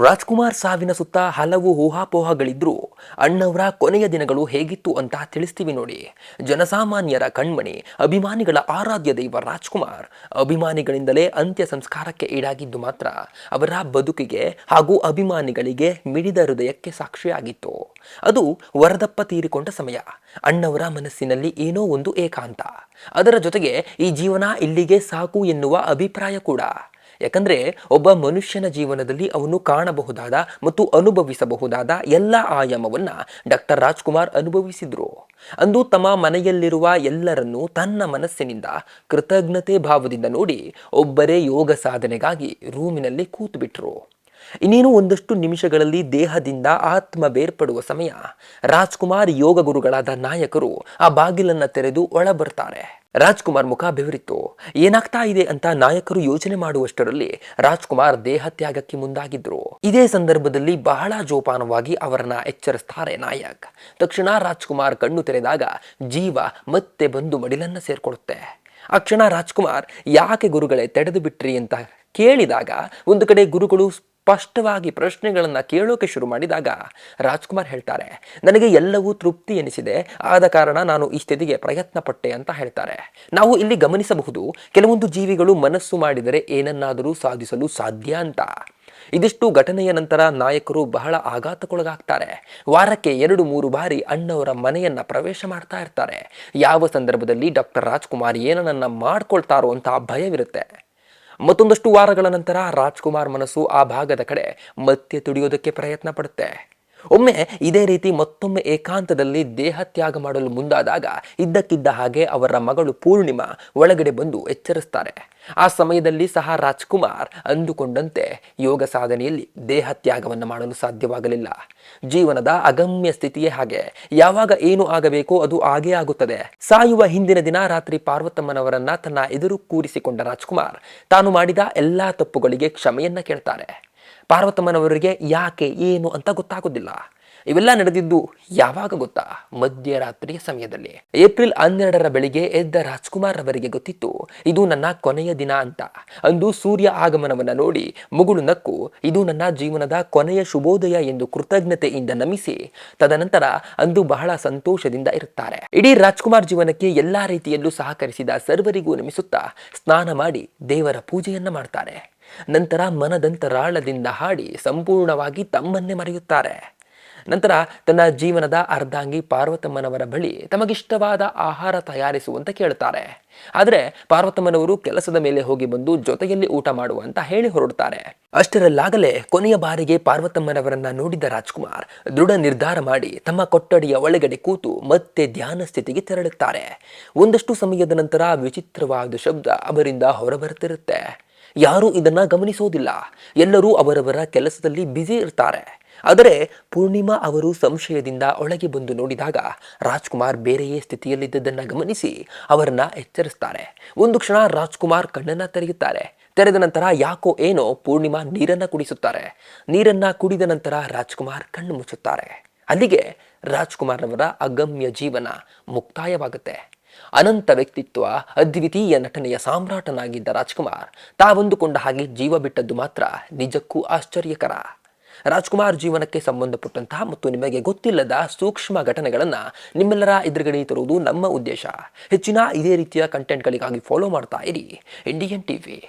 ರಾಜ್ಕುಮಾರ್ ಸಾವಿನ ಸುತ್ತ ಹಲವು ಊಹಾಪೋಹಗಳಿದ್ರೂ. ಅಣ್ಣವರ ಕೊನೆಯ ದಿನಗಳು ಹೇಗಿತ್ತು ಅಂತ ತಿಳಿಸ್ತೀವಿ ನೋಡಿ. ಜನಸಾಮಾನ್ಯರ ಕಣ್ಮಣಿ, ಅಭಿಮಾನಿಗಳ ಆರಾಧ್ಯ ದೈವ ರಾಜ್ಕುಮಾರ್. ಅಭಿಮಾನಿಗಳಿಂದಲೇ ಅಂತ್ಯ ಸಂಸ್ಕಾರಕ್ಕೆ ಈಡಾಗಿದ್ದು ಮಾತ್ರ ಅವರ ಬದುಕಿಗೆ ಹಾಗೂ ಅಭಿಮಾನಿಗಳಿಗೆ ಮಿಡಿದ ಹೃದಯಕ್ಕೆ ಸಾಕ್ಷಿಯಾಗಿತ್ತು. ಅದು ವರದಪ್ಪ ತೀರಿಕೊಂಡ ಸಮಯ. ಅಣ್ಣವರ ಮನಸ್ಸಿನಲ್ಲಿ ಏನೋ ಒಂದು ಏಕಾಂತ. ಅದರ ಜೊತೆಗೆ ಈ ಜೀವನ ಇಲ್ಲಿಗೆ ಸಾಕು ಎನ್ನುವ ಅಭಿಪ್ರಾಯ ಕೂಡ. ಯಾಕಂದ್ರೆ ಒಬ್ಬ ಮನುಷ್ಯನ ಜೀವನದಲ್ಲಿ ಅವನು ಕಾಣಬಹುದಾದ ಮತ್ತು ಅನುಭವಿಸಬಹುದಾದ ಎಲ್ಲ ಆಯಾಮವನ್ನ ಡಾಕ್ಟರ್ ರಾಜ್ಕುಮಾರ್ ಅನುಭವಿಸಿದ್ರು. ಅಂದು ತಮ್ಮ ಮನೆಯಲ್ಲಿರುವ ಎಲ್ಲರನ್ನು ತನ್ನ ಮನಸ್ಸಿನಿಂದ ಕೃತಜ್ಞತೆ ಭಾವದಿಂದ ನೋಡಿ ಒಬ್ಬರೇ ಯೋಗ ಸಾಧನೆಗಾಗಿ ರೂಮಿನಲ್ಲಿ ಕೂತು ಬಿಟ್ರು ಇನ್ನೇನು ಒಂದಷ್ಟು ನಿಮಿಷಗಳಲ್ಲಿ ದೇಹದಿಂದ ಆತ್ಮ ಬೇರ್ಪಡುವ ಸಮಯ ರಾಜ್ಕುಮಾರ್ ಯೋಗ ಗುರುಗಳಾದ ನಾಯಕರು ಆ ಬಾಗಿಲನ್ನು ತೆರೆದು ಒಳ ಬರ್ತಾರೆ ರಾಜ್ಕುಮಾರ್ ಮುಖ ಬೆವರಿತ್ತು. ಏನಾಗ್ತಾ ಇದೆ ಅಂತ ನಾಯಕರು ಯೋಚನೆ ಮಾಡುವಷ್ಟರಲ್ಲಿ ರಾಜ್ಕುಮಾರ್ ದೇಹ ತ್ಯಾಗಕ್ಕೆ ಮುಂದಾಗಿದ್ರು. ಇದೇ ಸಂದರ್ಭದಲ್ಲಿ ಬಹಳ ಜೋಪಾನವಾಗಿ ಅವರನ್ನ ಎಚ್ಚರಿಸ್ತಾರೆ ನಾಯಕ್. ತಕ್ಷಣ ರಾಜ್ಕುಮಾರ್ ಕಣ್ಣು ತೆರೆದಾಗ ಜೀವ ಮತ್ತೆ ಬಂದು ಮಡಿಲನ್ನ ಸೇರ್ಕೊಳ್ಳುತ್ತೆ. ಆ ಕ್ಷಣ ರಾಜ್ಕುಮಾರ್, ಯಾಕೆ ಗುರುಗಳೇ ತಡೆದು ಬಿಟ್ರಿ? ಅಂತ ಕೇಳಿದಾಗ ಒಂದು ಕಡೆ ಗುರುಗಳು ಸ್ಪಷ್ಟವಾಗಿ ಪ್ರಶ್ನೆಗಳನ್ನು ಕೇಳೋಕೆ ಶುರು ಮಾಡಿದಾಗ ರಾಜ್ಕುಮಾರ್ ಹೇಳ್ತಾರೆ, ನನಗೆ ಎಲ್ಲವೂ ತೃಪ್ತಿ ಎನಿಸಿದೆ, ಆದ ಕಾರಣ ನಾನು ಈ ಸ್ಥಿತಿಗೆ ಪ್ರಯತ್ನ ಪಟ್ಟೆ ಅಂತ ಹೇಳ್ತಾರೆ. ನಾವು ಇಲ್ಲಿ ಗಮನಿಸಬಹುದು, ಕೆಲವೊಂದು ಜೀವಿಗಳು ಮನಸ್ಸು ಮಾಡಿದರೆ ಏನನ್ನಾದರೂ ಸಾಧಿಸಲು ಸಾಧ್ಯ ಅಂತ. ಇದಿಷ್ಟು ಘಟನೆಯ ನಂತರ ನಾಯಕರು ಬಹಳ ಆಘಾತಕ್ಕೊಳಗಾಗ್ತಾರೆ. ವಾರಕ್ಕೆ ಎರಡು, ಮೂರು ಬಾರಿ ಅಣ್ಣವರ ಮನೆಯನ್ನ ಪ್ರವೇಶ ಮಾಡ್ತಾ ಇರ್ತಾರೆ. ಯಾವ ಸಂದರ್ಭದಲ್ಲಿ ಡಾಕ್ಟರ್ ರಾಜ್ಕುಮಾರ್ ಏನನ್ನ ಮಾಡ್ಕೊಳ್ತಾರೋ ಅಂತ ಭಯವಿರುತ್ತೆ. ಮತ್ತೊಂದಷ್ಟು ವಾರಗಳ ನಂತರ ರಾಜ್ಕುಮಾರ್ ಮನಸ್ಸು ಆ ಭಾಗದ ಕಡೆ ಮತ್ತೆ ತುಡಿಯೋದಕ್ಕೆ ಪ್ರಯತ್ನ ಪಡುತ್ತೆ. ಒಮ್ಮೆ ಇದೇ ರೀತಿ ಮತ್ತೊಮ್ಮೆ ಏಕಾಂತದಲ್ಲಿ ದೇಹ ತ್ಯಾಗ ಮಾಡಲು ಮುಂದಾದಾಗ ಇದ್ದಕ್ಕಿದ್ದ ಹಾಗೆ ಅವರ ಮಗಳು ಪೂರ್ಣಿಮಾ ಒಳಗಡೆ ಬಂದು ಎಚ್ಚರಿಸ್ತಾರೆ. ಆ ಸಮಯದಲ್ಲಿ ಸಹ ರಾಜ್ಕುಮಾರ್ ಅಂದುಕೊಂಡಂತೆ ಯೋಗ ಸಾಧನೆಯಲ್ಲಿ ದೇಹ ತ್ಯಾಗವನ್ನು ಮಾಡಲು ಸಾಧ್ಯವಾಗಲಿಲ್ಲ. ಜೀವನದ ಅಗಮ್ಯ ಸ್ಥಿತಿಯೇ ಹಾಗೆ. ಯಾವಾಗ ಏನು ಆಗಬೇಕೋ ಅದು ಆಗೇ ಆಗುತ್ತದೆ. ಸಾಯುವ ಹಿಂದಿನ ದಿನ ರಾತ್ರಿ ಪಾರ್ವತಮ್ಮನವರನ್ನ ತನ್ನ ಎದುರು ಕೂರಿಸಿಕೊಂಡ ರಾಜ್ಕುಮಾರ್ ತಾನು ಮಾಡಿದ ಎಲ್ಲಾ ತಪ್ಪುಗಳಿಗೆ ಕ್ಷಮೆಯನ್ನ ಕೇಳ್ತಾರೆ. ಪಾರ್ವತಮ್ಮನವರಿಗೆ ಯಾಕೆ, ಏನು ಅಂತ ಗೊತ್ತಾಗೋದಿಲ್ಲ. ಇವೆಲ್ಲ ನಡೆದಿದ್ದು ಯಾವಾಗ ಗೊತ್ತಾ? ಮಧ್ಯರಾತ್ರಿಯ ಸಮಯದಲ್ಲಿ. ಏಪ್ರಿಲ್ ಹನ್ನೆರಡರ ಬೆಳಿಗ್ಗೆ ಎದ್ದ ರಾಜ್ಕುಮಾರ್ ಅವರಿಗೆ ಗೊತ್ತಿತ್ತು, ಇದು ನನ್ನ ಕೊನೆಯ ದಿನ ಅಂತ. ಅಂದು ಸೂರ್ಯ ಆಗಮನವನ್ನು ನೋಡಿ ಮುಗುಳು ನಕ್ಕು, ಇದು ನನ್ನ ಜೀವನದ ಕೊನೆಯ ಶುಭೋದಯ ಎಂದು ಕೃತಜ್ಞತೆಯಿಂದ ನಮಿಸಿ, ತದನಂತರ ಅಂದು ಬಹಳ ಸಂತೋಷದಿಂದ ಇರುತ್ತಾರೆ. ಇಡೀ ರಾಜ್ಕುಮಾರ್ ಜೀವನಕ್ಕೆ ಎಲ್ಲಾ ರೀತಿಯಲ್ಲೂ ಸಹಕರಿಸಿದ ಸರ್ವರಿಗೂ ನಮಿಸುತ್ತಾ ಸ್ನಾನ ಮಾಡಿ ದೇವರ ಪೂಜೆಯನ್ನ ಮಾಡ್ತಾರೆ. ನಂತರ ಮನದಂತರಾಳದಿಂದ ಹಾಡಿ ಸಂಪೂರ್ಣವಾಗಿ ತಮ್ಮನ್ನೇ ಮರೆಯುತ್ತಾರೆ. ನಂತರ ತನ್ನ ಜೀವನದ ಅರ್ಧಾಂಗಿ ಪಾರ್ವತಮ್ಮನವರ ಬಳಿ ತಮಗಿಷ್ಟವಾದ ಆಹಾರ ತಯಾರಿಸುವಂತ ಕೇಳ್ತಾರೆ. ಆದರೆ ಪಾರ್ವತಮ್ಮನವರು ಕೆಲಸದ ಮೇಲೆ ಹೋಗಿ ಬಂದು ಜೊತೆಯಲ್ಲಿ ಊಟ ಮಾಡುವಂತ ಹೇಳಿ ಹೊರಡ್ತಾರೆ ಅಷ್ಟರಲ್ಲಾಗಲೇ ಕೊನೆಯ ಬಾರಿಗೆ ಪಾರ್ವತಮ್ಮನವರನ್ನ ನೋಡಿದ ರಾಜ್ಕುಮಾರ್ ದೃಢ ನಿರ್ಧಾರ ಮಾಡಿ ತಮ್ಮ ಕೊಠಡಿಯ ಒಳಗಡೆ ಕೂತು ಮತ್ತೆ ಧ್ಯಾನ ಸ್ಥಿತಿಗೆ ತೆರಳುತ್ತಾರೆ. ಒಂದಷ್ಟು ಸಮಯದ ನಂತರ ವಿಚಿತ್ರವಾದ ಶಬ್ದ ಅವರಿಂದ ಹೊರಬರುತ್ತಿರುತ್ತೆ. ಯಾರೂ ಇದನ್ನ ಗಮನಿಸೋದಿಲ್ಲ. ಎಲ್ಲರೂ ಅವರವರ ಕೆಲಸದಲ್ಲಿ ಬ್ಯುಸಿ ಇರ್ತಾರೆ. ಆದರೆ ಪೂರ್ಣಿಮಾ ಅವರು ಸಂಶಯದಿಂದ ಒಳಗೆ ಬಂದು ನೋಡಿದಾಗ ರಾಜ್ಕುಮಾರ್ ಬೇರೆಯೇ ಸ್ಥಿತಿಯಲ್ಲಿದ್ದದನ್ನು ಗಮನಿಸಿ ಅವರನ್ನ ಎಚ್ಚರಿಸ್ತಾರೆ. ಒಂದು ಕ್ಷಣ ರಾಜ್ಕುಮಾರ್ ಕಣ್ಣನ್ನ ತೆರೆಯುತ್ತಾರೆ. ತೆರೆದ ನಂತರ ಯಾಕೋ ಏನೋ ಪೂರ್ಣಿಮಾ ನೀರನ್ನ ಕುಡಿಸುತ್ತಾರೆ. ನೀರನ್ನ ಕುಡಿದ ನಂತರ ರಾಜ್ಕುಮಾರ್ ಕಣ್ಣು ಮುಚ್ಚುತ್ತಾರೆ. ಅಲ್ಲಿಗೆ ರಾಜ್ಕುಮಾರ್ ಅವರ ಅಗಮ್ಯ ಜೀವನ ಮುಕ್ತಾಯವಾಗುತ್ತೆ. ಅನಂತ ವ್ಯಕ್ತಿತ್ವ, ಅದ್ವಿತೀಯ ನಟನೆಯ ಸಾಮ್ರಾಟನಾಗಿದ್ದ ರಾಜ್ಕುಮಾರ್, ತಾವಂದುಕೊಂಡ ಹಾಗೆ ಜೀವ ಬಿಟ್ಟದ್ದು ಮಾತ್ರ ನಿಜಕ್ಕೂ ಆಶ್ಚರ್ಯಕರ. ರಾಜ್ಕುಮಾರ್ ಜೀವನಕ್ಕೆ ಸಂಬಂಧಪಟ್ಟಂತಹ ಮತ್ತು ನಿಮಗೆ ಗೊತ್ತಿಲ್ಲದ ಸೂಕ್ಷ್ಮ ಘಟನೆಗಳನ್ನು ನಿಮ್ಮೆಲ್ಲರ ಎದುರುಗಡೆ ತರುವುದು ನಮ್ಮ ಉದ್ದೇಶ. ಹೆಚ್ಚಿನ ಇದೇ ರೀತಿಯ ಕಂಟೆಂಟ್ಗಳಿಗಾಗಿ ಫಾಲೋ ಮಾಡ್ತಾ ಇರಿ. Indian TV